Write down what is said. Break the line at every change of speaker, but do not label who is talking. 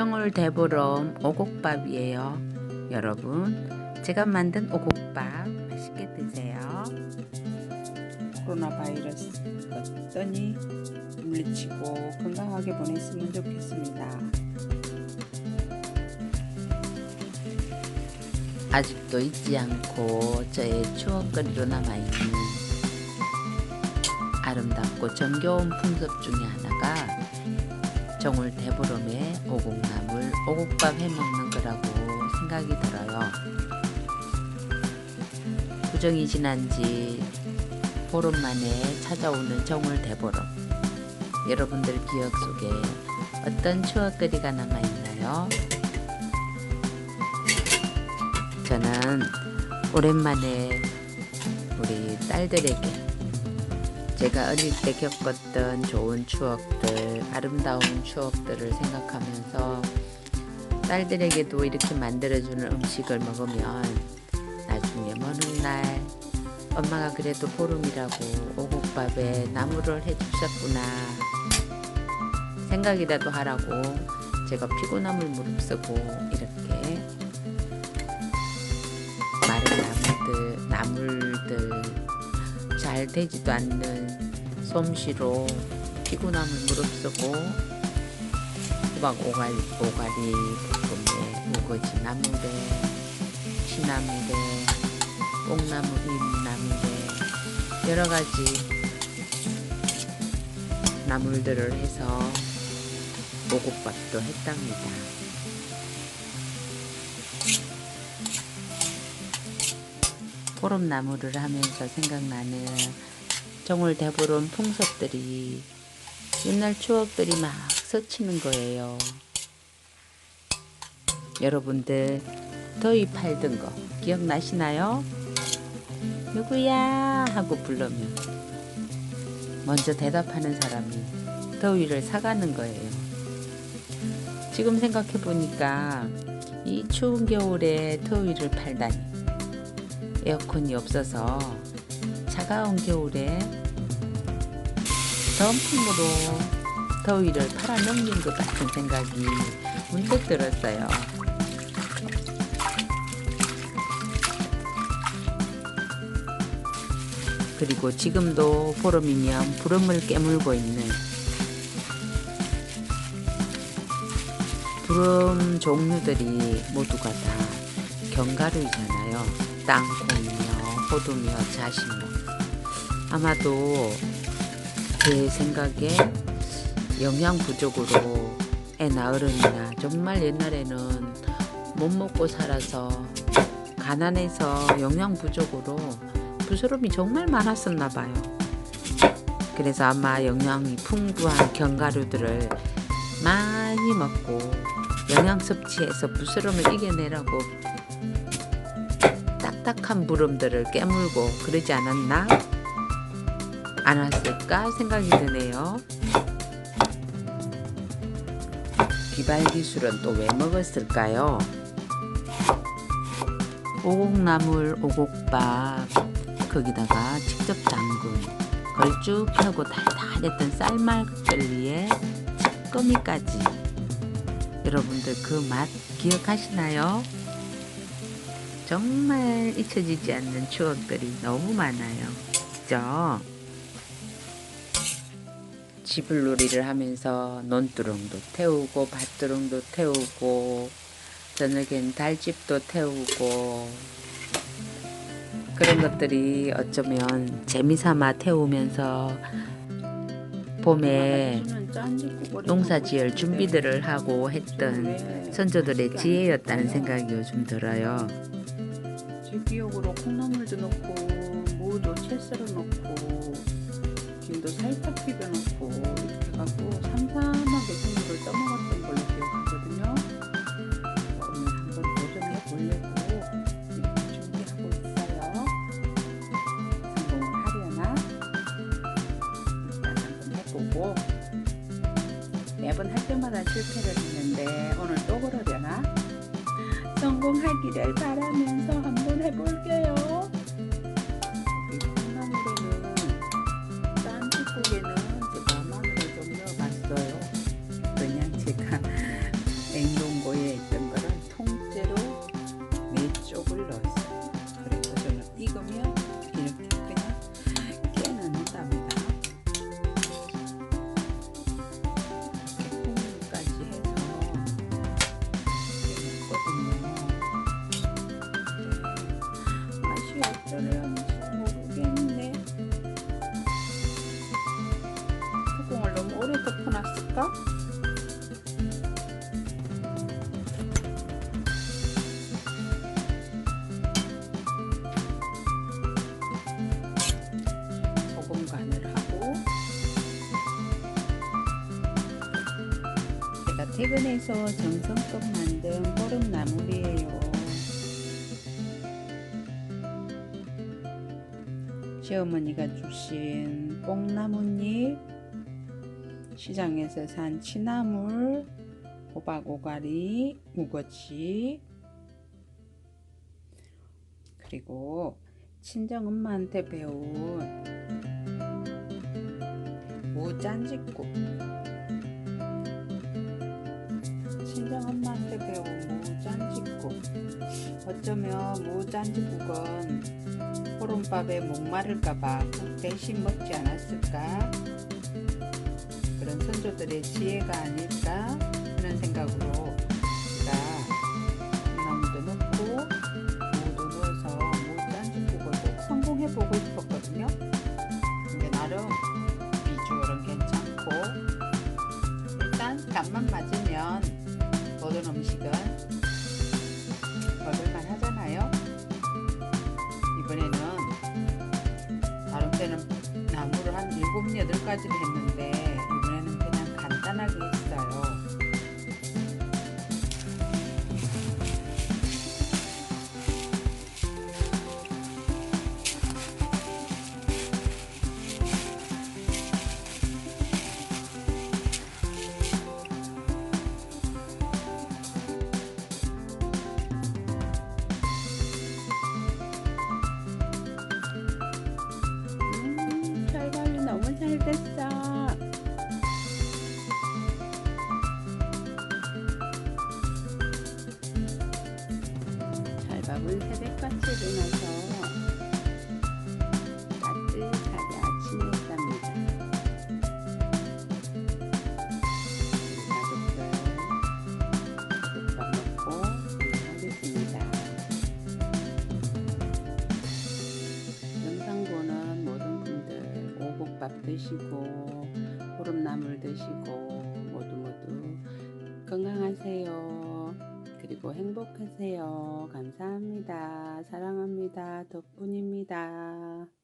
정월 대보름 오곡밥이에요. 여러분, 제가 만든 오곡밥 맛있게 드세요.
코로나 바이러스 어떠니 물리치고 건강하게 보냈으면 좋겠습니다.
아직도 잊지 않고 저의 추억거리로 남아있는 아름답고 정겨운 풍습 중에 하나가 정월 대보름에 오곡나물 오곡밥 해먹는 거라고 생각이 들어요. 구정이 지난 지 보름 만에 찾아오는 정월 대보름. 여러분들 기억 속에 어떤 추억거리가 남아있나요? 저는 오랜만에 우리 딸들에게 제가 어릴 때 겪었던 좋은 추억들, 아름다운 추억들을 생각하면서 딸들에게도 이렇게 만들어주는 음식을 먹으면 나중에 먼 날 엄마가 그래도 보름이라고 오곡밥에 나물을 해주셨구나 생각이라도 하라고 제가 피곤함을 무릅쓰고 이렇게 마른 나물들, 나물들 잘 되지도 않는 솜씨로 피곤함을 무릅쓰고 호박 오가리, 오가리 볶음에 우거지 나물에 시나물에 뽕나물, 잎나물에 여러 가지 나물들을 해서 오곡밥도 했답니다. 보름나무를 하면서 생각나는 정월 대보름 풍속들이 옛날 추억들이 막 스치는 거예요. 여러분들 더위 팔던 거 기억나시나요? 누구야 하고 부르면 먼저 대답하는 사람이 더위를 사가는 거예요. 지금 생각해 보니까 이 추운 겨울에 더위를 팔다니 에어컨이 없어서 차가운 겨울에 덤품으로 더위를 팔아 넘긴 것 같은 생각이 문득 들었어요. 그리고 지금도 보름이면 부름을 깨물고 있는 부름 종류들이 모두가 다 견과류잖아요. 땅콩이며 호두며 자시며 아마도 제 생각에 영양 부족으로 애나 어른이나 정말 옛날에는 못 먹고 살아서 가난해서 영양 부족으로 부스럼이 정말 많았었나 봐요. 그래서 아마 영양이 풍부한 견과류들을 많이 먹고 영양 섭취해서 부스럼을 이겨내라고 딱딱한 부름들을 깨물고 그러지 않았나? 않았을까 생각이 드네요. 비발기술은 또 왜 먹었을까요? 오곡나물 오곡밥 거기다가 직접 담근 걸쭉하고 달달했던 쌀말들리에 찌꺼미까지 여러분들 그 맛 기억하시나요? 정말 잊혀지지 않는 추억들이 너무 많아요. 그죠? 지불놀이를 하면서 논두렁도 태우고 밭두렁도 태우고 저녁엔 달집도 태우고 그런 것들이 어쩌면 재미삼아 태우면서 봄에 농사지을 준비들을 하고 했던 선조들의 지혜였다는 생각이 요즘 들어요.
제 기억으로 콩나물도 넣고 무도 채 썰어 넣고 김도 살짝 비벼 넣고 이렇게 갖고 삼삼하게 국물을 떠먹었던 걸로 기억하거든요. 오늘 한번 도전해 보려고 준비하고 있어요. 성공을 하려나? 일단 한번 해보고 매번 할 때마다 실패를 했는데 오늘 또 그러려나? 성공하기를 바라면서 한번 해볼게요. 넣어줄까? 소금간을 하고 제가 퇴근해서 정성껏 만든 보름나물이에요 시어머니가 주신 뽕나무잎 시장에서 산 취나물, 호박 오가리, 무거지, 그리고 친정엄마한테 배운 무짠짓국. 친정엄마한테 배운 무짠짓국. 어쩌면 무짠짓국은 보름밥에 목마를까봐 꼭 대신 먹지 않았을까 그런 선조들의 지혜가 아닐까 하는 생각으로 제가 콩나물도 넣고 무도 넣어서 무짠짓국을 꼭 성공해 보고 싶었거든요. 근데 나름 비주얼은 괜찮고 일단 간만 맞으면 모든 음식은 먹을만 하잖아요. 이번에는 다른 때는 나무를 한 7, 8가지를 했는데 간단하게 했어요 새벽같이 일어나서 따뜻하게 아침에 했답니다. 우리 가족들 국밥 먹고 건강하겠습니다. 영상 보는 모든 분들 오곡밥 드시고 보름나물 드시고 모두 모두 건강하세요. 행복하세요. 감사합니다. 사랑합니다. 덕분입니다.